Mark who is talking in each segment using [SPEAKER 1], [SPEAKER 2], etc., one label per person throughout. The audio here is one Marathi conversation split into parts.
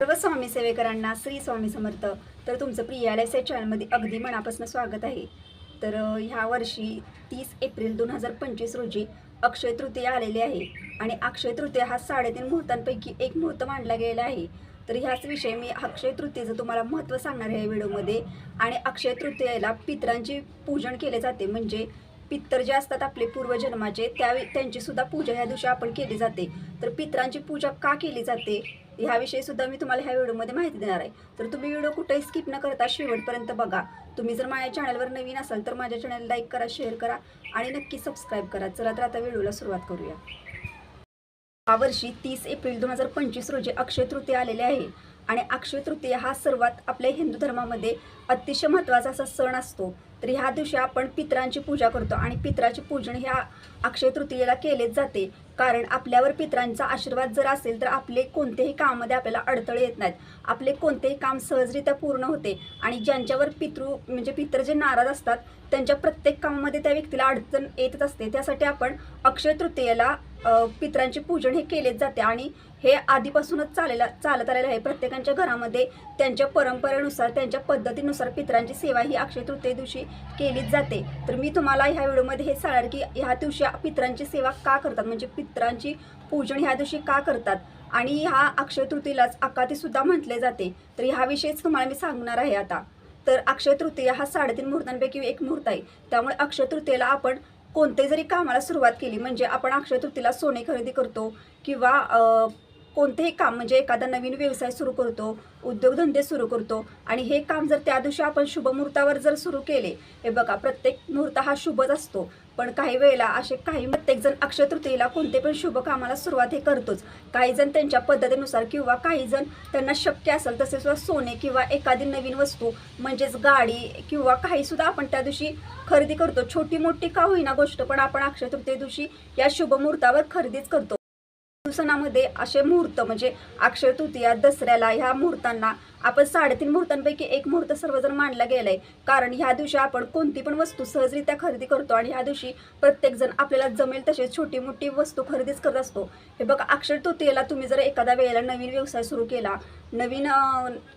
[SPEAKER 1] सर्व स्वामी सेवेकरांना श्री स्वामी समर्थ. तर तुमचं प्रियालय चॅनलमध्ये अगदी मनापासून स्वागत आहे. तर ह्या वर्षी तीस एप्रिल दोन हजार पंचवीस रोजी अक्षय तृतीया आलेली आहे. आणि अक्षय तृतीया हा साडेतीन मुहूर्तांपैकी एक मुहूर्त मांडला गेलेला आहे. तर ह्याच विषयी मी अक्षय तृतीयेचं तुम्हाला महत्त्व सांगणार आहे या व्हिडिओमध्ये. आणि अक्षय तृतीयेला पितरांचे पूजन केले जाते. म्हणजे पित्तर जे असतात आपले पूर्वजन्माचे त्यावेळी त्यांची सुद्धा पूजा ह्या दिवशी आपण केली जाते. तर पितरांची पूजा का केली जाते? ह्याविषयी सुद्धा मी तुम्हाला ह्या व्हिडिओमध्ये माहिती देणार आहे. तर तुम्ही व्हिडिओ कुठेही स्किप न करता शेवटपर्यंत बघा. तुम्ही जर माझ्या चॅनलवर नवीन असाल तर माझ्या चॅनल लाईक करा शेअर करा आणि नक्की सबस्क्राईब करा. चला तर आता व्हिडिओला सुरुवात करूया. या वर्षी तीस एप्रिल दोन हजार पंचवीस रोजी अक्षय तृतीया आलेले आहे. आणि अक्षय तृतीया हा सर्वात आपल्या हिंदू धर्मामध्ये अतिशय महत्त्वाचा असा सण असतो. तर ह्या दिवशी आपण पितरांची पूजा करतो आणि पित्राचे पूजन ह्या अक्षय तृतीयेला केलेच जाते. कारण आपल्यावर पित्रांचा आशीर्वाद जर असेल तर आपले कोणत्याही कामामध्ये आपल्याला अडथळे येत नाहीत. आपले कोणतेही काम सहजरित्या पूर्ण होते आणि ज्यांच्यावर पितृ म्हणजे पितर जे नाराज असतात त्यांच्या प्रत्येक कामामध्ये त्या व्यक्तीला अडचण येतच असते. त्यासाठी आपण अक्षय तृतीयेला पित्रांचे पितरांचे पूजन हे केलेच जाते आणि हे आधीपासूनच चालेला चालत आलेलं आहे. प्रत्येकांच्या घरामध्ये त्यांच्या परंपरेनुसार त्यांच्या पद्धतीनुसार पितरांची सेवा ही अक्षय तृतीय दिवशी केलीच जाते. तर मी तुम्हाला ह्या व्हिडिओमध्ये हे सांगणार की ह्या दिवशी पितरांची सेवा का करतात? म्हणजे पित्रांची पूजन ह्या दिवशी का करतात? आणि ह्या अक्षय तृतीयेलाच अकातीसुद्धा म्हटले जाते. तर ह्याविषयीच तुम्हाला मी सांगणार आहे आता. तर अक्षय तृतीया हा साडेतीन मुहूर्तांपैकी एक मुहूर्त आहे. त्यामुळे अक्षय तृतीयेला आपण कोणते जरी कामाला सुरुवात केली म्हणजे आपण अक्षय तृतीला सोने खरेदी करतो किंवा कोणतेही काम म्हणजे एखादा नवीन व्यवसाय सुरू करतो उद्योगधंदे सुरू करतो आणि हे काम जर त्या दिवशी आपण शुभ मुहूर्तावर जर सुरू केले हे बघा प्रत्येक मुहूर्त हा शुभच असतो. पण काही वेळेला असे काही प्रत्येकजण अक्षय तृतीयेला कोणते पण शुभ कामाला सुरुवात हे करतोच. काही जण त्यांच्या पद्धतीनुसार किंवा काही जण त्यांना शक्य असेल तसे सुद्धा सोने किंवा एखादी नवीन वस्तू म्हणजेच गाडी किंवा काही सुद्धा आपण त्या दिवशी खरेदी करतो. छोटी मोठी का होईना गोष्ट पण आपण अक्षय तृतीय दिवशी या शुभ मुहूर्तावर खरेदीच करतो. सणामध्ये असे मुहूर्त म्हणजे अक्षय तृतीया दसऱ्याला ह्या मुहूर्तांना आपण साडेतीन मुहूर्तांपैकी एक मुहूर्त सर्वजण मानला गेलाय. कारण ह्या दिवशी आपण कोणती पण वस्तू सहजरित्या खरेदी करतो आणि ह्या दिवशी प्रत्येकजण आपल्याला जमेल तसेच छोटी मोठी वस्तू खरेदीच करत असतो. हे बघा अक्षर तृतीयेला तुम्ही जर एखाद्या वेळेला नवीन व्यवसाय सुरू केला नवीन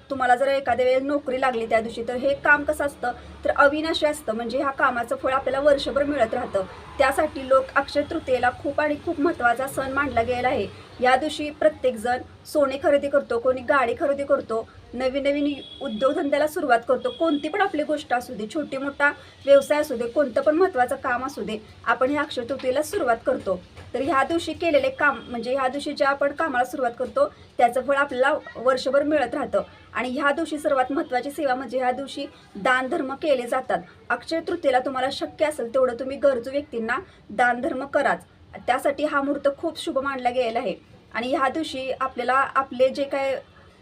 [SPEAKER 1] तुम्हाला जर एखाद्या वेळेला नोकरी लागली त्या दिवशी तर हे काम कसं असतं? तर अविनाशी असतं म्हणजे ह्या कामाचं फळ आपल्याला वर्षभर मिळत राहतं. त्यासाठी लोक अक्षय तृतीयेला खूप आणि खूप महत्त्वाचा सण मानला गेला आहे. या दिवशी प्रत्येकजण सोने खरेदी करतो कोणी गाडी खरेदी करतो नवीन नवीन उद्योगधंद्याला सुरुवात करतो. कोणती पण आपली गोष्ट असू दे छोटी मोठा व्यवसाय असू दे कोणतं पण महत्त्वाचं काम असू दे आपण ह्या अक्षय तृतीयेला सुरुवात करतो. तर ह्या दिवशी केलेले काम म्हणजे ह्या दिवशी ज्या आपण कामाला सुरुवात करतो त्याचं फळ आपल्याला वर्षभर मिळत राहतं. आणि ह्या दिवशी सर्वात महत्त्वाची सेवा म्हणजे ह्या दिवशी दानधर्म केले जातात. अक्षय तृतीयेला तुम्हाला शक्य असेल तेवढं तुम्ही गरजू व्यक्तींना दानधर्म कराच. त्यासाठी हा मुहूर्त खूप शुभ मानला गेलेला आहे. आणि ह्या दिवशी आपल्याला आपले जे काय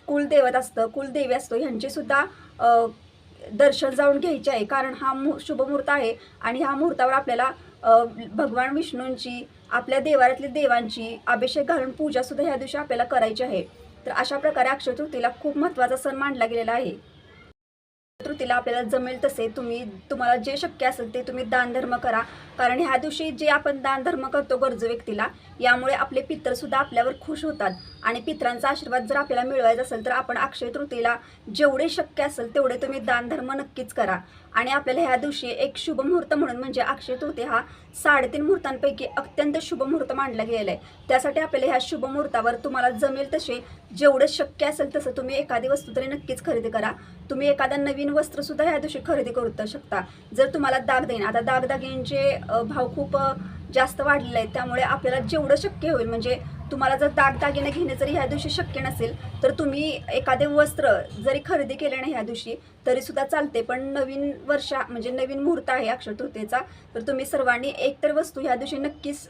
[SPEAKER 1] कुलदैवत असतं कुलदेवी असतो ह्यांचीसुद्धा दर्शन जाऊन घ्यायचे आहे. कारण हा मु शुभ मुहूर्त आहे आणि ह्या मुहूर्तावर आपल्याला भगवान विष्णूंची आपल्या देवारातल्या देवांची अभिषेक घालून पूजासुद्धा ह्या दिवशी आपल्याला करायची आहे. तर अशा प्रकारे अक्षय तृतीला खूप महत्त्वाचा सण मानला गेलेला आहे. तृतीला आपल्याला जमेल तसे तुम्ही तुम्हाला जे शक्य असेल ते तुम्ही दानधर्म करा. कारण ह्या दिवशी जे आपण दानधर्म करतो गरजू व्यक्तीला यामुळे आपले पितरसुद्धा आपल्यावर खुश होतात. आणि पित्रांचा आशीर्वाद जर आपल्याला मिळवायचा असेल तर आपण अक्षय तृतीला जेवढे शक्य असेल तेवढे तुम्ही दानधर्म नक्कीच करा. आणि आपल्याला ह्या दिवशी एक शुभ मुहूर्त म्हणून म्हणजे अक्षय तृतीय हा साडेतीन मुहूर्तांपैकी अत्यंत शुभ मुहूर्त मांडला गेलेला आहे. त्यासाठी आपल्याला ह्या शुभ मुहूर्तावर तुम्हाला जमेल तसे जेवढं शक्य असेल तसं तुम्ही एखादी वस्तू तरी नक्कीच खरेदी करा. तुम्ही एखादा नवीन वस्त्रसुद्धा ह्या दिवशी खरेदी करू शकता. जर तुम्हाला दागदागिने आता दागदागिन्यांचे भाव खूप जास्त वाढलेले आहेत. त्यामुळे आपल्याला जेवढं शक्य होईल म्हणजे तुम्हाला जर दागदागिने घेणे जरी ह्या दिवशी शक्य नसेल तर तुम्ही एखादे वस्त्र जरी खरेदी केले नाही ह्या दिवशी तरीसुद्धा चालते. पण नवीन वर्षा म्हणजे नवीन मुहूर्त आहे अक्षय तृतीयेचा तर तुम्ही सर्वांनी एकतर वस्तू ह्या दिवशी नक्कीच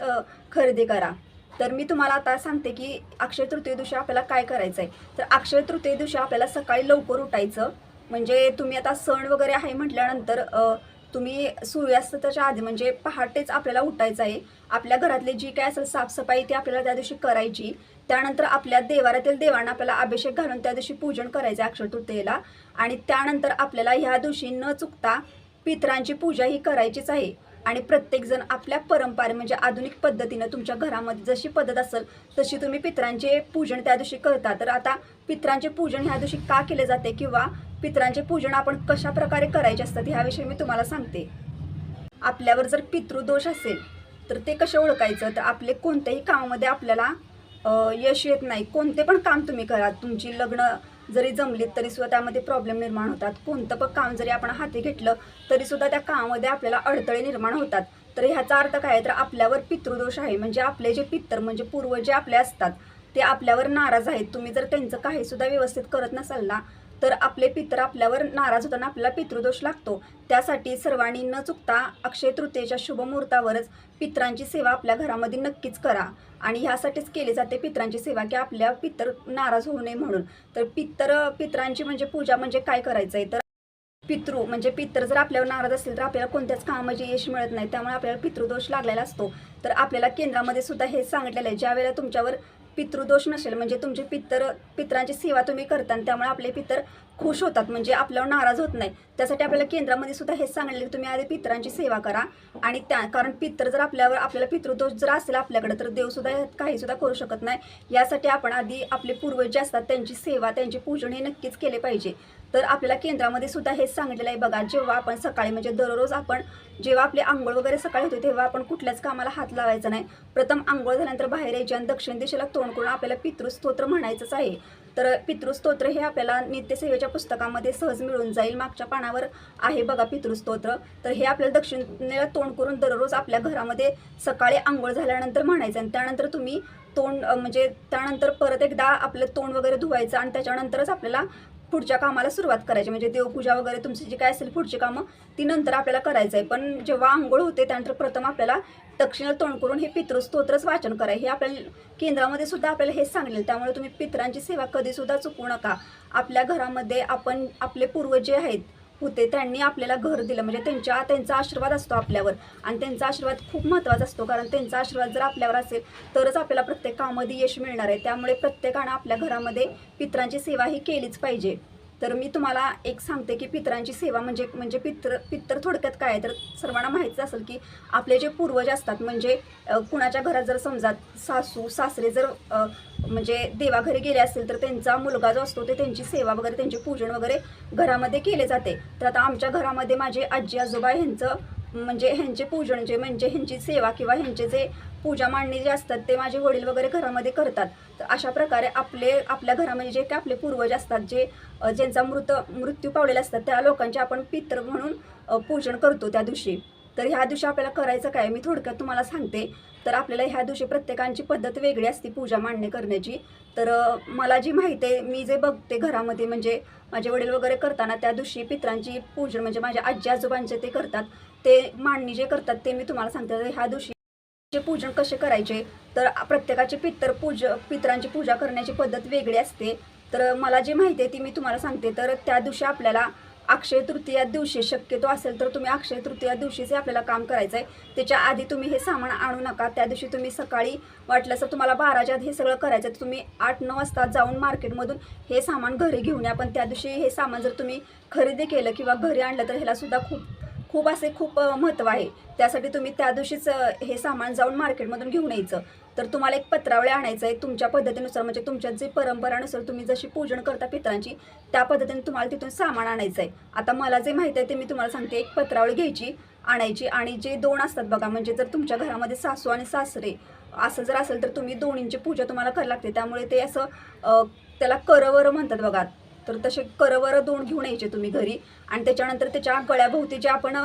[SPEAKER 1] खरेदी करा. तर मी तुम्हाला आता सांगते की अक्षय तृतीय दिवशी आपल्याला काय करायचं आहे तर अक्षय तृतीय दिवशी आपल्याला सकाळी लवकर उठायचं. म्हणजे तुम्ही आता सण वगैरे आहे म्हटल्यानंतर तुम्ही सूर्यास्ताच्या आधी म्हणजे पहाटेच आपल्याला उठायचं आहे. आपल्या घरातली जी काय असेल साफसफाई ती आपल्याला त्या दिवशी करायची. त्यानंतर आपल्या देवारातील देवांना आपल्याला अभिषेक घालून त्या दिवशी पूजन करायचं आहे अक्षय तृतीयेला. आणि त्यानंतर आपल्याला ह्या दिवशी न चुकता पितरांची पूजा ही करायचीच आहे. आणि प्रत्येकजण आपल्या परंपरे म्हणजे आधुनिक पद्धतीनं तुमच्या घरामध्ये जशी पद्धत असेल तशी तुम्ही पितरांचे पूजन त्या दिवशी करता. तर आता पितरांचे पूजन ह्या दिवशी का केले जाते? किंवा पितरांचे पूजन आपण कशा प्रकारे करायचे असतात ह्याविषयी मी तुम्हाला सांगते. आपल्यावर जर पितृदोष असेल तर ते कसे ओळखायचं? तर आपले कोणत्याही कामामध्ये आपल्याला यश येत नाही. कोणते पण काम तुम्ही करा. तुमची लग्न जरी जमलीत तरी सुद्धा त्यामध्ये प्रॉब्लेम निर्माण होतात. कोणतं पण काम जरी आपण हाती घेतलं तरी सुद्धा त्या कामामध्ये आपल्याला अडथळे निर्माण होतात. तर ह्याचा अर्थ काय आहे? तर आपल्यावर पितृदोष आहे. म्हणजे आपले जे पित्तर म्हणजे पूर्वज जे आपले असतात ते आपल्यावर नाराज आहेत. तुम्ही जर त्यांचं काही सुद्धा व्यवस्थित करत नसाल ना तर आपले पितर आपल्यावर नाराज होताना आपल्याला पितृदोष लागतो. त्यासाठी सर्वांनी न चुकता अक्षय तृतीयेच्या शुभ मुहूर्तावरच पितरांची सेवा आपल्या घरामध्ये नक्कीच करा. आणि ह्यासाठीच केली जाते पितरांची सेवा की आपल्या पितर नाराज होऊ नये म्हणून. तर पितर पितरांची म्हणजे पूजा म्हणजे काय करायचं आहे तर पितृ म्हणजे पितर जर आपल्यावर नाराज असेल तर आपल्याला कोणत्याच कामाचे यश मिळत नाही. त्यामुळे आपल्याला पितृदोष लागलेला असतो. तर आपल्याला केंद्रामध्ये सुद्धा हे सांगितलेलं आहे. ज्या वेळेला तुमच्यावर पितृदोष नसेल म्हणजे तुमचे पितर पितरांची सेवा तुम्ही करता आणि त्यामुळे आपले पितर खुश होतात म्हणजे आपल्यावर नाराज होत नाही. त्यासाठी आपल्याला केंद्रामध्ये सुद्धा हेच सांगितलं की तुम्ही आधी पितरांची सेवा करा. आणि त्या कारण पितर जर आपल्यावर आपल्याला पितृदोष जर असेल आपल्याकडे तर देवसुद्धा यात काही सुद्धा करू शकत नाही. यासाठी आपण आधी आपले पूर्वज जे असतात त्यांची सेवा त्यांचे पूजन हे नक्कीच केले पाहिजे. तर आपल्याला केंद्रामध्ये सुद्धा हेच सांगितलेलं आहे बघा जेव्हा आपण सकाळी म्हणजे दररोज आपण जेव्हा आपली आंघोळ वगैरे सकाळी होते तेव्हा आपण कुठल्याच कामाला हात लावायचा नाही. प्रथम आंघोळ झाल्यानंतर बाहेर यायचे आणि दक्षिण दिशेला तोंड करून आपल्याला पितृस्तोत्र म्हणायचंच आहे. तर पितृस्तोत्र हे आपल्याला नित्यसेवेच्या पुस्तकामध्ये सहज मिळून जाईल मागच्या पानावर आहे बघा पितृस्तोत्र. तर हे आपल्याला दक्षिणेला तोंड करून दररोज आपल्या घरामध्ये सकाळी आंघोळ झाल्यानंतर म्हणायचं आणि त्यानंतर तुम्ही तोंड म्हणजे त्यानंतर परत एकदा आपलं तोंड वगैरे धुवायचं आणि त्याच्यानंतरच आपल्याला पुढच्या कामाला सुरुवात करायची. म्हणजे देवपूजा वगैरे तुमची जी काय असेल पुढची कामं ती नंतर आपल्याला करायचं आहे पण जेव्हा आंघोळ होते त्यानंतर प्रथम आपल्याला दक्षिणेला तोंड करून हे पितृस्तोत्रच वाचन करा हे आपल्याला केंद्रामध्ये सुद्धा आपल्याला हेच सांगेल त्यामुळे तुम्ही पितरांची सेवा कधीसुद्धा चुकू नका. आपल्या घरामध्ये आपण आपले पूर्वज जे आहेत होते. त्यांनी आपल्याला घर दिलं. म्हणजे त्यांच्या त्यांचा आशीर्वाद असतो आपल्यावर. आणि त्यांचा आशीर्वाद खूप महत्त्वाचा असतो. कारण त्यांचा आशीर्वाद जर आपल्यावर असेल तरच आपल्याला प्रत्येक कामामध्ये यश मिळणार आहे. त्यामुळे प्रत्येकानं आपल्या घरामध्ये पितरांची सेवा ही केलीच पाहिजे. तर मी तुम्हाला एक सांगते की पितरांची सेवा म्हणजे म्हणजे पित्र पित्र थोडक्यात काय आहे? तर सर्वांना माहितीच असेल की आपले जे पूर्वज असतात म्हणजे कुणाच्या घरात जर समजा सासू सासरे जर म्हणजे देवाघरी गेले असतील तर त्यांचा मुलगा जो असतो ते त्यांची सेवा वगैरे त्यांचे पूजन वगैरे घरामध्ये केले जाते. तर आता आमच्या घरामध्ये माझे आजी आजोबा ह्यांचं म्हणजे ह्यांचे पूजन जे म्हणजे ह्यांची सेवा किंवा ह्यांचे जे पूजा मांडणी जे असतात ते माझे वडील वगैरे घरामध्ये करतात. तर अशा प्रकारे आपले आपल्या घरामध्ये जे काही आपले पूर्वज असतात जे ज्यांचा मृत मृत्यू पावलेला असतात त्या लोकांचे आपण पित्र म्हणून पूजन करतो त्या दिवशी. तर ह्या दिवशी आपल्याला करायचं काय? मी थोडक्यात तुम्हाला सांगते. तर आपल्याला ह्या दिवशी प्रत्येकांची पद्धत वेगळी असते पूजा मांडणी करण्याची. तर मला जी माहिती आहे मी जे बघते घरामध्ये म्हणजे माझे वडील वगैरे करताना त्या दिवशी पित्रांची पूजन म्हणजे माझ्या आजी आजोबांचे ते करतात. ते मांडणी जे करतात ते मी तुम्हाला सांगते. तर ह्या दिवशी पूजन कसे करायचे तर प्रत्येकाचे पितर पूज पितरांची पूजा करण्याची पद्धत वेगळी असते. तर मला जी माहिती आहे ती मी तुम्हाला सांगते. तर त्या दिवशी आपल्याला अक्षय तृतीया दिवशी शक्यतो असेल तर तुम्ही अक्षय तृतीया दिवशीच आपल्याला काम करायचं आहे त्याच्या आधी तुम्ही हे सामान आणू नका. त्या दिवशी तुम्ही सकाळी वाटलं तर तुम्हाला बाराच्या आधी हे सगळं करायचं आहे तर तुम्ही आठ नऊ वाजता जाऊन मार्केटमधून हे सामान घरी घेऊन या. पण त्या दिवशी हे सामान जर तुम्ही खरेदी केलं किंवा घरी आणलं तर ह्याला सुद्धा खूप खूप असे खूप महत्त्व आहे. त्यासाठी तुम्ही त्या दिवशीच हे सामान जाऊन मार्केटमधून घेऊन यायचं. तर तुम्हाला एक पत्रावळी आणायचं आहे. तुमच्या पद्धतीनुसार म्हणजे तुमच्या जे परंपरानुसार तुम्ही जशी पूजन करता पितरांची त्या पद्धतीने तुम्हाला तिथून सामान आणायचं आहे. आता मला जे माहिती आहे ते मी तुम्हाला सांगते. एक पत्रावळी घ्यायची आणायची आणि जे दोन असतात बघा म्हणजे जर तुमच्या घरामध्ये सासू आणि सासरे असं जर असेल तर तुम्ही दोन्हींची पूजा तुम्हाला करायला लागते. त्यामुळे ते असं त्याला करवर म्हणतात बघा. तर तसे करवर दोन घेऊन यायचे तुम्ही घरी आणि त्याच्यानंतर त्याच्या गळ्याभोवती जे आपण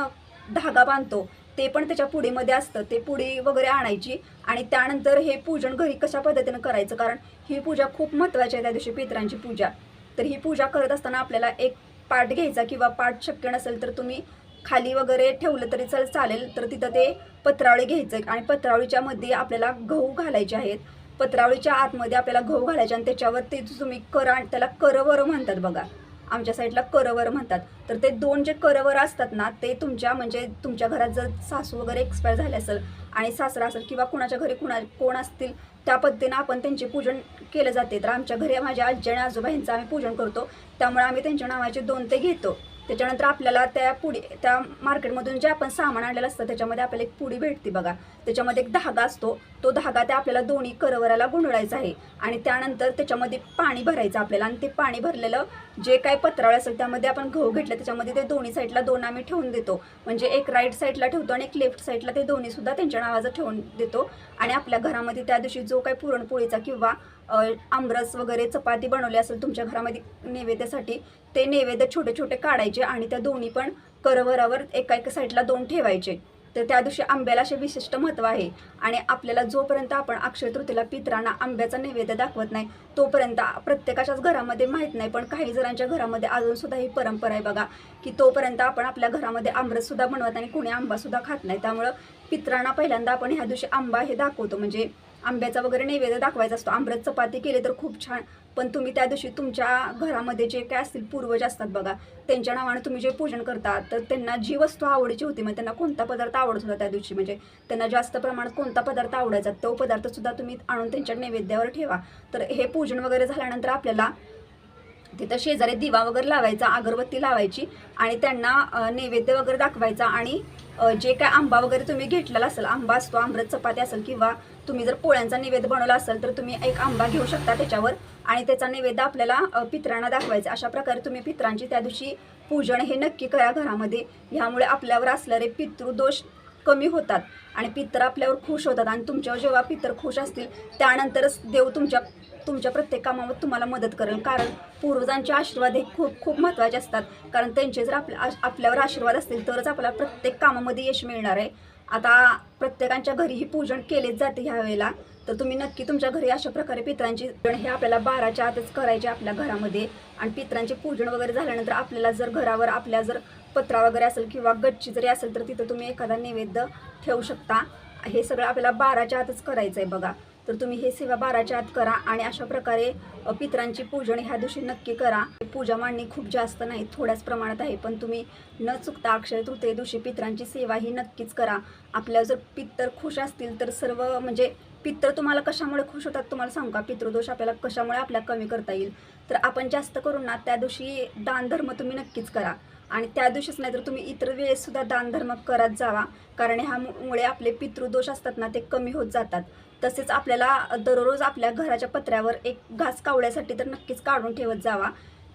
[SPEAKER 1] धागा बांधतो ते पण त्याच्या पुडीमध्ये असतं. ते पुडी वगैरे आणायची आणि त्यानंतर हे पूजन घरी कशा पद्धतीनं करायचं? कारण ही पूजा खूप महत्त्वाची आहे त्या दिवशी पितरांची पूजा. तर ही पूजा करत असताना आपल्याला एक पाठ घ्यायचा किंवा पाठ शक्य नसेल तर तुम्ही खाली वगैरे ठेवलं तरी चल चालेल. तर तिथं ते पत्रावळी घ्यायचं आणि पत्रावळीच्या मध्ये आपल्याला गहू घालायचे आहेत. पत्रावळीच्या आतमध्ये आपल्याला गहू घालायचे आणि त्याच्यावर ते तुम्ही कर आणि त्याला करवर म्हणतात बघा. आमच्या साईडला करवर म्हणतात. तर ते दोन जे करवर असतात ना ते तुमच्या म्हणजे तुमच्या घरात जर सासू वगैरे एक्सपायर झाले असेल आणि सासरा असेल किंवा कुणाच्या घरी कुणा कोण असतील त्या पद्धतीनं आपण त्यांचे पूजन केलं जाते. तर आमच्या घरी माझ्या आजी आणि आजोबा यांचं आम्ही पूजन करतो. त्यामुळे आम्ही त्यांच्या नावाचे दोन ते घेतो. त्याच्यानंतर आपल्याला त्या पुडी त्या मार्केटमधून जे आपण सामान आणलेलं असतं त्याच्यामध्ये आपल्याला एक पुडी भेटते बघा. त्याच्यामध्ये एक धागा असतो. तो धागा त्या आपल्याला दोन्ही करवराला गुंडळायचा आहे. आणि त्यानंतर त्याच्यामध्ये पाणी भरायचं आपल्याला. आणि ते पाणी भरलेलं जे काही पत्रावळ असेल त्यामध्ये आपण गहू घेतलं त्याच्यामध्ये ते दोन्ही साईडला दोन आम्ही ठेवून देतो. म्हणजे एक राईट साईडला ठेवतो आणि एक लेफ्ट साईडला ते दोन्हीसुद्धा त्यांच्या नावाचं ठेवून देतो. आणि आपल्या घरामध्ये त्या दिवशी जो काही पुरणपोळीचा किंवा आमरस वगैरे चपाती बनवली असेल तुमच्या घरामध्ये नैवेद्यासाठी ते नैवेद्य छोटे छोटे काढायचे आणि त्या दोन्ही पण करवरावर एका एका साईडला दोन ठेवायचे. तर त्या दिवशी आंब्याला असे विशिष्ट महत्त्व आहे. आणि आपल्याला जोपर्यंत आपण अक्षय तृतीला पित्रांना आंब्याचा नैवेद्य दाखवत नाही तोपर्यंत प्रत्येकाच्याच घरामध्ये माहीत नाही. पण काही जणांच्या घरामध्ये अजून सुद्धा ही परंपरा आहे बघा की तोपर्यंत आपण आपल्या घरामध्ये आमरससुद्धा बनवत आणि कोणी आंबासुद्धा खात नाही. त्यामुळं पित्रांना पहिल्यांदा आपण ह्या दिवशी आंबा हे दाखवतो. म्हणजे आंब्याचा वगैरे नैवेद्य दाखवायचा असतो. आंब्यात चपाती केली तर खूप छान. पण तुम्ही त्या दिवशी तुमच्या घरामध्ये जे काय असतील पूर्वज असतात बघा त्यांच्या नावाने तुम्ही जे पूजन करता तर त्यांना जी वस्तू आवडीची होती म्हणजे त्यांना कोणता पदार्थ आवडत होता त्या दिवशी? म्हणजे त्यांना जास्त प्रमाणात कोणता पदार्थ आवडायचा? तो पदार्थसुद्धा तुम्ही आणून त्यांच्या नैवेद्यावर ठेवा. तर हे पूजन वगैरे झाल्यानंतर आपल्याला तिथं शेजारी दिवा वगैरे लावायचा अगरबत्ती लावायची आणि त्यांना नैवेद्य वगैरे दाखवायचा आणि जे काय आंबा वगैरे तुम्ही घेतलेला असेल आंबा असतो आंबरस चपाती असेल किंवा तुम्ही जर पोळ्यांचा नैवेद्य बनवला असेल तर तुम्ही एक आंबा घेऊ शकता त्याच्यावर. आणि त्याचा नैवेद्य आपल्याला पित्रांना पितरांना दाखवायचा. अशा प्रकारे तुम्ही पितरांची त्या दिवशी पूजन हे नक्की करा घरामध्ये. ह्यामुळे आपल्यावर असणारे पितृदोष कमी होतात. आणि पितर आपल्यावर खुश होतात. आणि तुमच्यावर जेव्हा पितर खुश असतील त्यानंतरच देव तुमच्या तुमच्या प्रत्येक कामावर तुम्हाला मदत करेल. कारण पूर्वजांचे आशीर्वाद हे खूप खूप महत्त्वाचे असतात. कारण त्यांचे जर आपल्या आश- आपल्यावर आशीर्वाद असतील तरच आपल्याला प्रत्येक कामामध्ये यश मिळणार आहे. आता प्रत्येकांच्या घरीही पूजन केलेच जाते ह्या वेळेला. तर तुम्ही नक्की तुमच्या घरी अशा प्रकारे पित्रांची पूजन हे आपल्याला बाराच्या आतच करायचे आपल्या घरामध्ये. आणि पित्रांचे पूजन वगैरे झाल्यानंतर आपल्याला जर घरावर आपल्या जर पत्रा वगैरे असेल किंवा गच्ची जरी असेल तर तिथं तुम्ही एखादा नैवेद्य ठेवू शकता. हे सगळं आपल्याला बाराच्या आतच करायचं आहे बघा. तर तुम्ही हे सेवा बाराच्या आत करा आणि अशा प्रकारे पित्रांची पूजन ह्या दिवशी नक्की करा. पूजा मांडणी खूप जास्त नाही थोड्याच प्रमाणात आहे पण तुम्ही न चुकता अक्षय तृतीय दिवशी पित्रांची सेवा ही नक्कीच करा. आपल्या जर पित्तर खुश असतील तर सर्व म्हणजे पित्र तुम्हाला कशामुळे खुश होतात तुम्हाला सांगू का? पितृदोष आपल्याला कशामुळे आपल्या कमी करता येईल? तर आपण जास्त करून ना त्या दिवशी दानधर्म तुम्ही नक्कीच करा. आणि त्या दिवशीच नाही तर तुम्ही इतर वेळेस सुद्धा दानधर्म करत जावा. कारण ह्यामुळे आपले पितृदोष असतात ना ते कमी होत जातात. तसेच आपल्याला दररोज आपल्या घराच्या पत्र्यावर एक घास कावण्यासाठी तर नक्कीच काढून ठेवत जावा.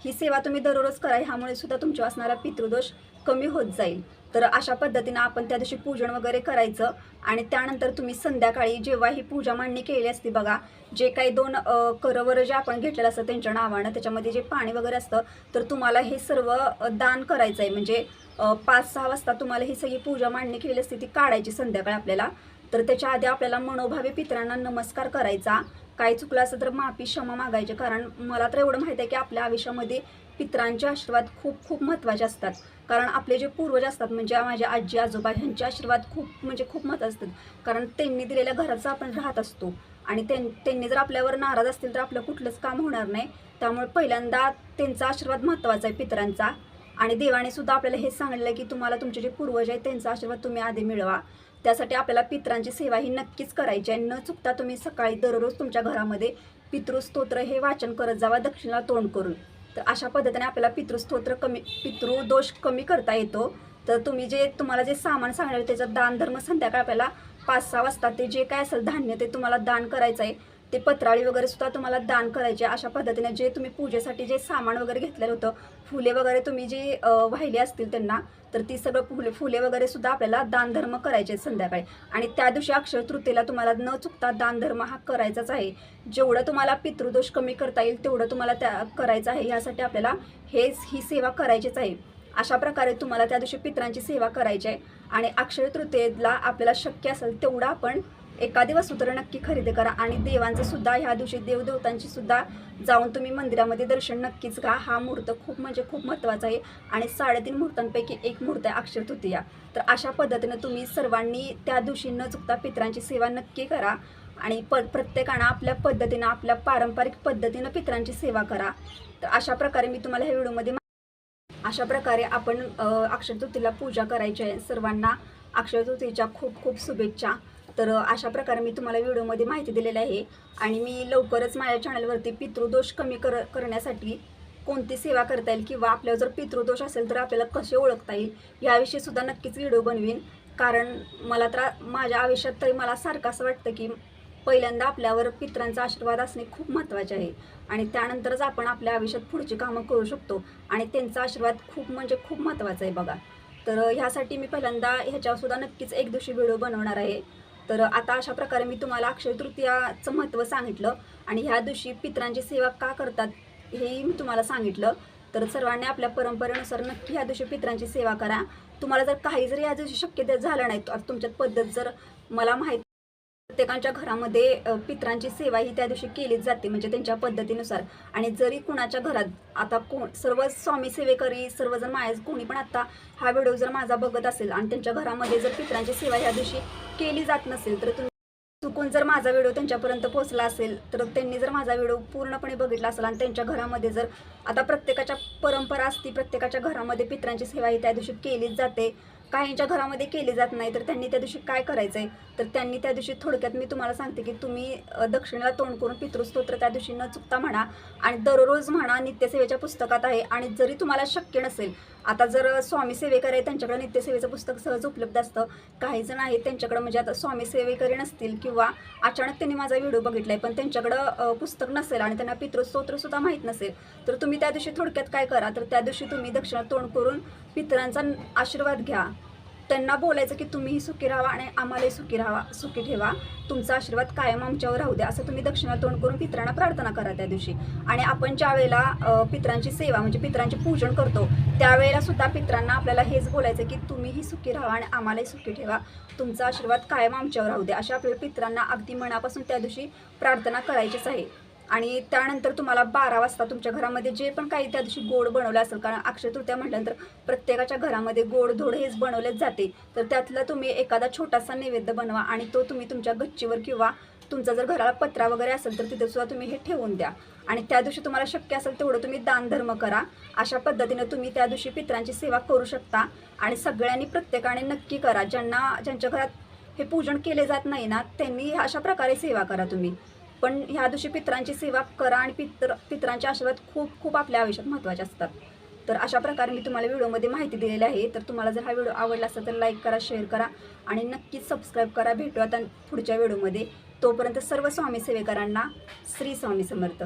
[SPEAKER 1] ही सेवा तुम्ही दररोज करा ह्यामुळे सुद्धा तुमच्या असणारा पितृदोष कमी होत जाईल. तर अशा पद्धतीनं आपण त्या दिवशी पूजन वगैरे करायचं आणि त्यानंतर तुम्ही संध्याकाळी जेव्हा ही पूजा मांडणी केली असती बघा जे काही दोन करवर जे आपण घेतलेलं असतं त्यांच्या नावानं त्याच्यामध्ये जे पाणी वगैरे असतं तर तुम्हाला हे सर्व दान करायचं आहे म्हणजे पाच सहा वाजता तुम्हाला ही सगळी पूजा मांडणी केली असते ती काढायची संध्याकाळी आपल्याला. तर त्याच्या आधी आपल्याला मनोभावी पितरांना नमस्कार करायचा. काय चुकलं असं तर माफी क्षमा मागायचे. कारण मला तर एवढं माहिती आहे की आपल्या आयुष्यामध्ये पितरांचे आशीर्वाद खूप खूप महत्त्वाचे असतात. कारण आपले जे पूर्वज असतात म्हणजे माझे आजी आजोबा ह्यांचे आशीर्वाद खूप म्हणजे खूप महत्त्व असतात. कारण त्यांनी दिलेल्या घराचा आपण राहत असतो. आणि त्यांनी जर आपल्यावर नाराज असतील तर आपलं कुठलंच काम होणार नाही. त्यामुळे पहिल्यांदा त्यांचा आशीर्वाद महत्त्वाचा आहे पितरांचा. आणि देवाने सुद्धा आपल्याला हे सांगितलं की तुम्हाला तुमचे जे पूर्वज आहेत त्यांचा आशीर्वाद तुम्ही आधी मिळवा. त्यासाठी आपल्याला पितरांची सेवा ही नक्कीच करायची आहे. न चुकता तुम्ही सकाळी दररोज तुमच्या घरामध्ये पितृस्तोत्र हे वाचन करत जावा दक्षिणाला तोंड करून. तर अशा पद्धतीने आपल्याला पितृस्तोत्र कमी पितृदोष कमी करता येतो. तर तुम्ही जे तुम्हाला जे सामान सांगणार त्याचं दान धर्म संध्याकाळ आपल्याला पाच सहा वाजता ते जे काय असेल धान्य ते तुम्हाला दान करायचं आहे ते पत्राळी वगैरे सुद्धा तुम्हाला दान करायचे अशा पद्धतीने जे तुम्ही पूजेसाठी जे सामान वगैरे घेतलेलं होतं फुले वगैरे तुम्ही जी वाहिले वाहिली असतील त्यांना तर ती सगळं फुले फुले वगैरे सुद्धा आपल्याला दानधर्म करायचे आहेत संध्याकाळी. आणि त्या दिवशी अक्षय तृतीला तुम्हाला न चुकता दानधर्म हा करायचाच आहे. जेवढं तुम्हाला पितृदोष कमी करता येईल तेवढं तुम्हाला त्या करायचं आहे. यासाठी आपल्याला हेच ही सेवा करायचीच आहे. अशा प्रकारे तुम्हाला त्या दिवशी पितरांची सेवा करायची आहे. आणि अक्षय तृतीयेला आपल्याला शक्य असेल तेवढं आपण एखादी वस्तू तर नक्की खरेदी करा. आणि देवांचं सुद्धा ह्या दिवशी देवदेवतांची सुद्धा जाऊन तुम्ही मंदिरामध्ये दर्शन नक्कीच घ्या. हा मुहूर्त खूप म्हणजे खूप महत्त्वाचा आहे. आणि साडेतीन मुहूर्तांपैकी एक मुहूर्त आहे अक्षर तृतीया. तर अशा पद्धतीनं तुम्ही सर्वांनी त्या दिवशी न चुकता पित्रांची सेवा नक्की करा. आणि प प्रत्येकानं आपल्या पद्धतीनं आपल्या पारंपरिक पद्धतीनं पितरांची सेवा करा. तर अशा प्रकारे मी तुम्हाला ह्या व्हिडिओमध्ये अशा प्रकारे आपण अ, पूजा करायची आहे. सर्वांना अक्षय खूप खूप शुभेच्छा. तर अशा प्रकारे मी तुम्हाला व्हिडिओमध्ये माहिती दिलेली आहे. आणि मी लवकरच माझ्या चॅनलवरती पितृदोष कमी कर करण्यासाठी कोणती सेवा करता येईल किंवा आपल्यावर जर पितृदोष असेल तर आपल्याला कसे ओळखता येईल याविषयी सुद्धा नक्कीच व्हिडिओ बनवीन. कारण मला तर माझ्या आयुष्यात तरी मला सारखं असं वाटतं की पहिल्यांदा आपल्यावर पित्रांचा आशीर्वाद असणे खूप महत्त्वाचे आहे. आणि त्यानंतरच आपण आपल्या आयुष्यात पुढची कामं करू शकतो. आणि त्यांचा आशीर्वाद खूप म्हणजे खूप महत्त्वाचा आहे बघा. तर ह्यासाठी मी पहिल्यांदा ह्याच्यावरसुद्धा नक्कीच एक दिवशी व्हिडिओ बनवणार आहे. तर आता अशा प्रकारे मी तुम्हाला अक्षय तृतीयाचं महत्त्व सांगितलं. आणि ह्या दिवशी पित्रांची सेवा का करतात हेही मी तुम्हाला सांगितलं. तर सर्वांनी आपल्या परंपरेनुसार नक्की ह्या दिवशी पित्रांची सेवा करा. तुम्हाला जर काही जरी या दिवशी शक्य झालं नाही तर तुमच्यात पद्धत जर मला माहीत प्रत्येकाच्या घरामध्ये पित्रांची सेवा ही त्या दिवशी केलीच जाते म्हणजे त्यांच्या पद्धतीनुसार. आणि जरी कुणाच्या घरात आता कोण सर्व स्वामी सेवेकरी सर्वजण माझ्या कोणी पण आता हा व्हिडिओ जर माझा बघत असेल आणि त्यांच्या घरामध्ये जर पित्रांची सेवा ह्या दिवशी केली जात नसेल तर तुम्ही चुकून जर माझा व्हिडिओ त्यांच्यापर्यंत पोहोचला असेल तर त्यांनी जर माझा व्हिडिओ पूर्णपणे बघितला असेल आणि त्यांच्या घरामध्ये जर आता प्रत्येकाच्या परंपरा असती प्रत्येकाच्या घरामध्ये पित्रांची सेवा ही त्या दिवशी केलीच जाते काहींच्या घरामध्ये केले जात नाही तर त्यांनी त्या दिवशी काय करायचं आहे तर त्यांनी त्या दिवशी थोडक्यात मी तुम्हाला सांगते की तुम्ही दक्षिणेला तोंड करून पितृस्तोत्र त्या दिवशी न चुकता म्हणा आणि दररोज म्हणा नित्यसेवेच्या पुस्तकात आहे. आणि जरी तुम्हाला शक्य नसेल आता जर स्वामी सेवेकर आहे त्यांच्याकडे नित्यसेवेचं पुस्तक सहज उपलब्ध असतं. काही जण आहेत त्यांच्याकडं म्हणजे आता स्वामी सेवेकरी नसतील किंवा अचानक त्यांनी माझा व्हिडिओ बघितला आहे पण त्यांच्याकडं पुस्तक नसेल आणि त्यांना पितृस्तोत्रसुद्धा माहीत नसेल तर तुम्ही त्या दिवशी थोडक्यात काय करा? तर त्या दिवशी तुम्ही दक्षिणा तोंड करून पितरांचा आशीर्वाद घ्या. त्यांना बोलायचं की तुम्हीही सुखी राहा आणि आम्हालाही सुखी राहा सुखी ठेवा. तुमचा आशीर्वाद कायम आमच्यावर राहू द्या असं तुम्ही दक्षिणा तोंड करून पितरांना प्रार्थना करा त्या दिवशी. आणि आपण ज्या वेळेला पितरांची सेवा म्हणजे पित्रांचे पूजन करतो त्यावेळेला सुद्धा पित्रांना आपल्याला हेच बोलायचं की तुम्हीही सुखी राहा आणि आम्हालाही सुखी ठेवा. तुमचा आशीर्वाद कायम आमच्यावर राहू द्या अशा आपल्याला पित्रांना अगदी मनापासून त्या दिवशी प्रार्थना करायचीच आहे. आणि त्यानंतर तुम्हाला बारा वाजता तुमच्या घरामध्ये जे पण काही त्या दिवशी गोड बनवलं असेल कारण अक्षय तृतीया म्हटल्यानंतर प्रत्येकाच्या घरामध्ये गोड धोड हेच बनवलेच जाते तर त्यातला तुम्ही एखादा छोटासा नैवेद्य बनवा आणि तो तुम्ही तुमच्या गच्चीवर किंवा तुमचा जर घराला पत्रा वगैरे असेल तर तिथे सुद्धा तुम्ही हे ठेवून द्या. आणि त्या दिवशी तुम्हाला शक्य असेल तेवढं तुम्ही दानधर्म करा. अशा पद्धतीने तुम्ही त्या दिवशी पित्रांची सेवा करू शकता आणि सगळ्यांनी प्रत्येकाने नक्की करा. ज्यांना ज्यांच्या घरात हे पूजन केले जात नाही ना त्यांनी अशा प्रकारे सेवा करा तुम्ही. पण ह्या दिवशी पित्रांची सेवा करा आणि पित्र पित्रांचे आशीर्वाद खूप खूप आपल्या आयुष्यात महत्त्वाचे असतात. तर अशा प्रकारे मी तुम्हाला व्हिडिओमध्ये माहिती दिलेली आहे. तर तुम्हाला जर हा व्हिडिओ आवडला असेल तर लाईक करा शेअर करा आणि नक्कीच सबस्क्राईब करा. भेटू आता पुढच्या व्हिडिओमध्ये. तोपर्यंत सर्व स्वामी सेवेकरांना श्री स्वामी समर्थ.